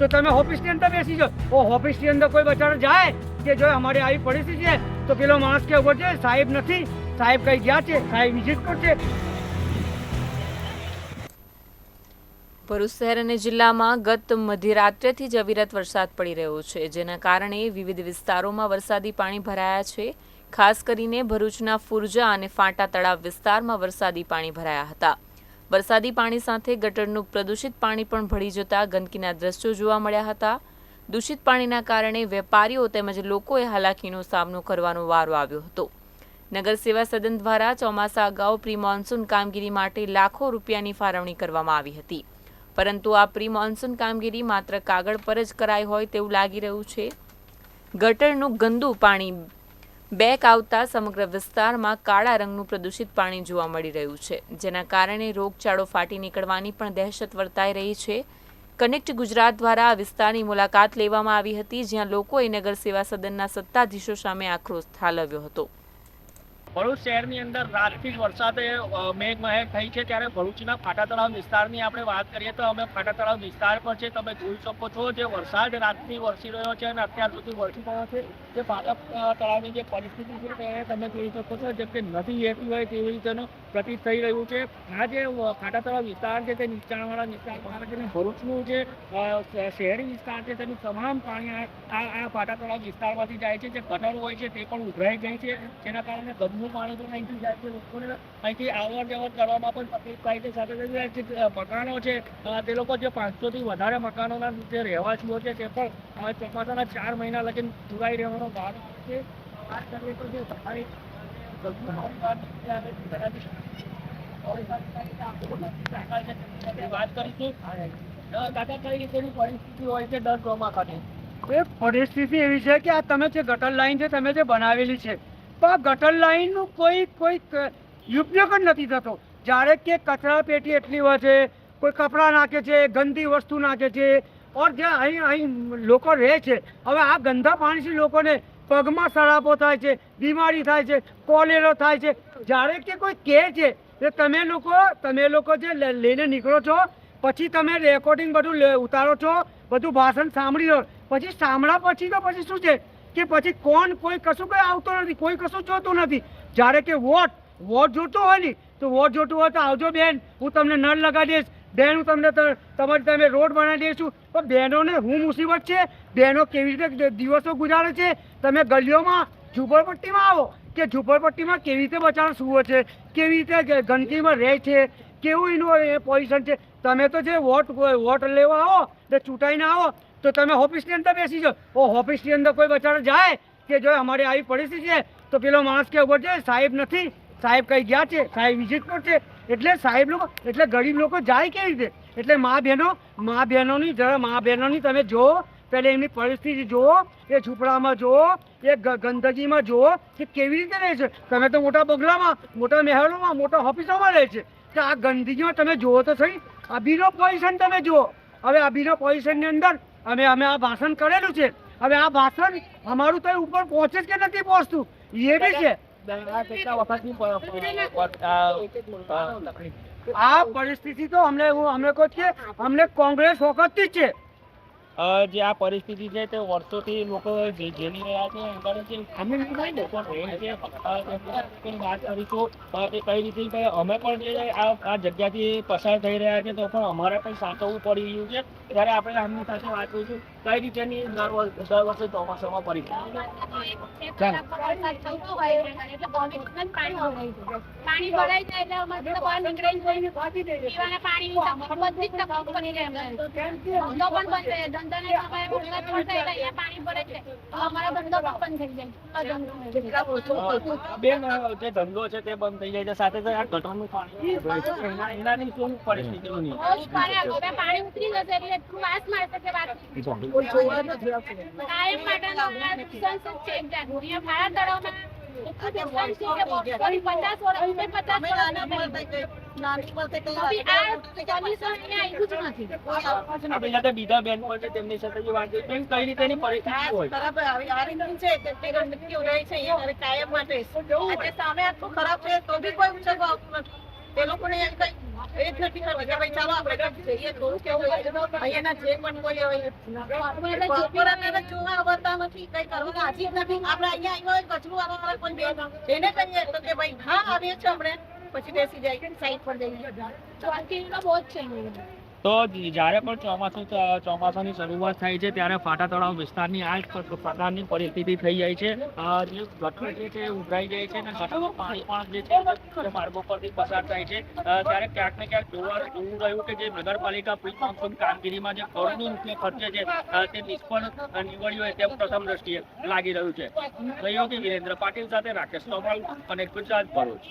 તો તમે ઓફિસની અંદર બેસી જાઓ. ઓ ઓફિસની અંદર કોઈ બચારો જાય કે જો અમારી આવી પરિસ્થિતિ છે, તો પેલો માણસ કે ઊભો છે, સાહેબ નથી. સાહેબ કઈ ગયા છે? સાહેબ વિઝિટ પર છે ભરૂચ શહેર અને જિલ્લામાં ગત મધ્યરાત્રેથી જ અવિરત વરસાદ પડી રહ્યો છે, જેના કારણે વિવિધ વિસ્તારોમાં વરસાદી પાણી ભરાયા છે. ખાસ કરીને ભરૂચના ફુરજા અને ફાંટા તળાવ વિસ્તારમાં વરસાદી પાણી ભરાયા હતા. વરસાદી પાણી સાથે ગટરનું પ્રદૂષિત પાણી પણ ભળી જતા ગંદકીના દ્રશ્યો જોવા મળ્યા હતા. દૂષિત પાણીના કારણે વેપારીઓ તેમજ લોકોએ હાલાકીનો સામનો કરવાનો વારો આવ્યો હતો. નગર સેવા સદન દ્વારા ચોમાસા અગાઉ પ્રી મોન્સૂન કામગીરી માટે લાખો રૂપિયાની ફાળવણી કરવામાં આવી હતી. પરંતુ આ પ્રી મોન્સૂન કામગીરી માત્ર કાગળ પર જ કરાઈ હોય તેવું લાગી રહ્યું છે. ગટરનું ગંદુ પાણી બેક આવતા સમગ્ર વિસ્તારમાં કાળા રંગનું પ્રદૂષિત પાણી જોવા મળી રહ્યું છે, જેના કારણે રોગચાળો ફાટી નીકળવાની પણ દહેશત વર્તાઈ રહી છે. કનેક્ટ ગુજરાત દ્વારા આ વિસ્તારની મુલાકાત લેવામાં આવી હતી, જ્યાં લોકોએ નગર સેવા સદનના સત્તાધીશો સામે આક્રોશ ઠાલવ્યો હતો. ભરૂચ શહેરની અંદર રાતથી જ વરસાદે મેઘ મેઘમહેર થઈ છે ત્યારે ભરૂચના ફાટા તળાવ વિસ્તારની આપણે વાત કરીએ તો અમે ફાટા તળાવ વિસ્તાર પર છે. તમે જોઈ શકો છો જે વરસાદ રાતથી વરસી રહ્યો છે અને અત્યાર સુધી વરસી રહ્યો છે. જે ફાટા તળાવની જે પરિસ્થિતિ છે તે તમે જોઈ શકો છો, જેમ કે નદી વહેતી હોય તેવી રીતેનું પ્રતીત થઈ રહ્યું છે. આ જે ફાટા તળાવ વિસ્તાર છે તે નીચાણવાળા વિસ્તાર છે ભરૂચનું જે શહેરી વિસ્તાર છે તેનું તમામ પાણી આ આ ફાટા તળાવ વિસ્તારમાંથી જાય છે. જે ગટરો હોય છે તે પણ ઉભરાઈ ગઈ છે. જેના કારણે ગંદુ પાણી તો અહીંથી જાય છે લોકોને. અહીંથી આવવા જવર કરવામાં પણ તકલીફ થાય છે. સાથે સાથે મકાનો છે તે લોકો જે પાંચસોથી વધારે મકાનોના જે રહેવાસીઓ છે તે પણ ચોમાસાના ચાર મહિના લગીને પુરાઈ રહેવાનો ભાર છે. વાત કરીએ તો જે સફાઈ વાત કરીશું. અ, કઈ રીતેની પરિસ્થિતિ હોય છે દર ચોમાસાની એ પરિસ્થિતિ એવી છે કે આ તમે જે ગટર લાઈન છે તમે જે બનાવેલી છે તો ગટર લાઈનનું કોઈ કોઈ ઉપયોગ જ નથી થતો. જ્યારે કે કચરા પેટી એટલી હોય છે, કોઈ કપડાં નાખે છે, ગંદી વસ્તુ નાખે છે, ઓર જ્યાં અહીં અહીં લોકો રહે છે, હવે આ ગંદા પાણીથી લોકોને પગમાં સરાપો થાય છે, બીમારી થાય છે, કોલેરો થાય છે. જ્યારે કે કોઈ કહે છે કે તમે લોકો તમે લોકો જે લઈને નીકળો છો, પછી તમે રેકોર્ડિંગ બધું ઉતારો છો, બધું ભાષણ સાંભળી લો. પછી સાંભળ્યા પછી તો પછી શું છે? કે પછી કોણ કોઈ કશું કઈ આવતો નથી, કોઈ કશું જોતું નથી. જ્યારે કે વોટ વોટ જોતું હોય ને, તો વોટ જોતું હોય તો આવજો બેન, હું તમને નળ લગાવી દઈશ. બેન, હું તમને તમારી તમે રોડ બનાવી દઈશું. પણ બહેનોને હું મુસીબત છે? બહેનો કેવી રીતે દિવસો ગુજારે છે? તમે ગલીઓમાં ઝૂંપડપટ્ટીમાં આવો કે ઝૂંપડપટ્ટીમાં કેવી રીતે બચારો સુવો છે? કેવી રીતે ગંદકીમાં રહે છે? કેવું એનું પોઝિશન છે? તમે તો જે વોટ વોટ લેવા આવો ને ચૂંટાઈને આવો તો તમે ઓફિસની અંદર બેસી જાઓ. ઓ ઓફિસની અંદર કોઈ બચારો જાય કે જો અમારે આવી પરિસ્થિતિ છે, તો પેલો માણસ કે ઊભો છે, સાહેબ નથી, સાહેબ કઈ ગયા છે, સાહેબ વિઝિટ પર છે. એટલે સાહેબ લોકો, એટલે ગરીબ લોકો જાય કેવી રીતે? એટલે મા બહેનો, મા બહેનોની, જરા મા બહેનોની તમે જુઓ પહેલે એમની પરિસ્થિતિ જુઓ, એ ઝૂંપડામાં જુઓ, એ ગંદકીમાં જુઓ, કે કેવી રીતે રહે છે? તમે તો મોટા બંગલામાં, મોટા મહેલોમાં, મોટા ઓફિસોમાં રહે છે. કે આ ગંદકીમાં તમે જુઓ તો સહી અભિનો પોઝિશન તમે જુઓ. હવે અભિનો પોઝિશનની અંદર અમે અમે આ ભાષણ કરેલું છે. હવે આ ભાષણ અમારું તો ઉપર પહોંચે કે નથી પહોંચતું? એ બી છે. આ પરિસ્થિતિ તો અમને અમને કહું છે અમને કોંગ્રેસ વખતથી જ છે. જે આ પરિસ્થિતિ છે તે વર્ષોથી લોકો જે રહ્યા છે એના જે અમે વાત કરીશું. તે કઈ રીતે? અમે પણ જે આ જગ્યાથી પસાર થઈ રહ્યા છે, તો પણ અમારે પણ સાચવવું પડી રહ્યું છે. ત્યારે આપણે આમની સાથે વાત કરીશું. કઈ રીતે ની દર વર્ષે ચોમાસામાં પાણી ભરાઈ જાય એટલે અમારે તકલીફ પડી જાય ધંધો પણ બંધ થઈ જાય. પણ અમારો પણ થઈ જાય. બેન જે ધંધો છે તે બંધ થઈ જાય છે. સાથે સાથે આ ગટરનું પાણી એનાની શું પરિસ્થિતિ પાણી ઉતરી જશે એટલે વાસ મારશે કે વાત કાયમ જોવા નથી આવતું. કાયમ એટલું નુકસાન છે. કે બહુ. ફરી પચાસ વર્ષ ઉપર તો બી આ સોલ્યુશન અહીંયા આવ્યું જ નથી. આપણી સાથે બીજા બેન પણ તેમની સાથે જે વાત કરીએ. બેન કઈ પરિસ્થિતિ હોય? ખરાબ આ રીતનું છે કે તે ગંદકી ઉડાય છે અહીંયા હવે કાયમ માટે. સામે આટલું ખરાબ છે તો બી કોઈ ઉછેર આવતું નથી. એ લોકોને એમ કઈ એ જ નથી ખબર કે ભાઈ ચાલો આપણે જઈએ થોડું કે અહીંયાના જે પણ કોઈ હોય જોવા આવતા નથી કઈ કરવું રાજી નથી. આપણે અહીંયા આવ્યા હોય કચરું વાળા કોઈ બે એને કહીએ તો કે ભાઈ હા આવીએ છીએ આપણે. પછી બેસી જાય સાઈડ પર જઈએ બહુ જ છે. તો જ્યારે પણ ચોમાસું ચોમાસાની શરૂઆત થાય છે, ત્યારે ફાટા તળાવ વિસ્તારની આ પ્રકારની પરિસ્થિતિ થઈ જાય છે. જે ગટર જે છે ઉભરાઈ જાય છે અને ગટરમાં પાણી પણ જે છે માર્ગો પરથી પસાર થાય છે. ત્યારે ક્યાંક ને ક્યાંક જોવા જોવું રહ્યું કે જે નગરપાલિકા પ્રી મોન્સૂન કામગીરીમાં જે કરોડો રૂપિયા ખર્ચે છે તે નિષ્ફળ નીવડ્યું હોય તેમ પ્રથમ દ્રષ્ટિએ લાગી રહ્યું છે. સહયોગી વિરેન્દ્ર પાટીલ સાથે રાકેશ નોવાલ અને ગુજરાત ભરૂચ.